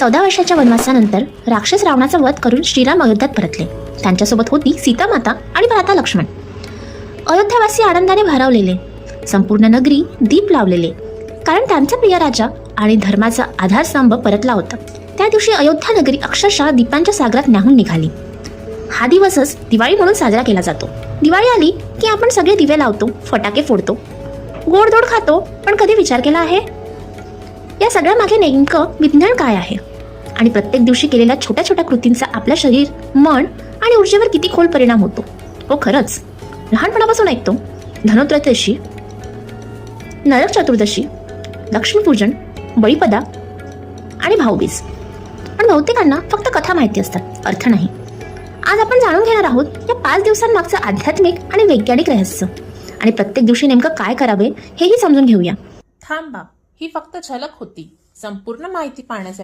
चौदा वर्षाच्या वनवासानंतर राक्षस रावणाचा वध करून श्रीराम अयोध्यात परतले. त्यांच्यासोबत होती सीतामाता आणि भ्राता लक्ष्मण. अयोध्यावासी आनंदाने भारावलेले संपूर्ण नगरी दीप लावलेले. कारण त्यांचा प्रिय राजा आणि धर्माचा आधारस्तंभ परतला होता. त्या दिवशी अयोध्या नगरी अक्षरशः दीपांच्या सागरात न्याहून निघाली. हा दिवसच दिवाळी म्हणून साजरा केला जातो. दिवाळी आली की आपण सगळे दिवे लावतो फटाके फोडतो गोडधोड खातो पण कधी विचार केला आहे? या सगळ्या मागे नेमकं विज्ञान काय आहे? आणि प्रत्येक दिवशी केलेल्या छोट्या छोट्या कृतींचा आपल्या शरीर मन आणि ऊर्जेवर किती खोल परिणाम होतो. हो खरंच. लहानपणापासून ऐकतो. धनोत्रयोदशी नरक चतुर्दशी लक्ष्मीपूजन बळीपदा आणि भाऊबीज. पण बहुतेकांना फक्त कथा माहिती असतात. अर्थ नाही. आज आपण जाणून घेणार आहोत या पाच दिवसांमागचं आध्यात्मिक आणि वैज्ञानिक रहस्य. आणि प्रत्येक दिवशी नेमकं काय करावे हेही समजून घेऊया. थांबा. ही फक्त झलक होती. संपूर्ण माहिती पाहण्यासाठी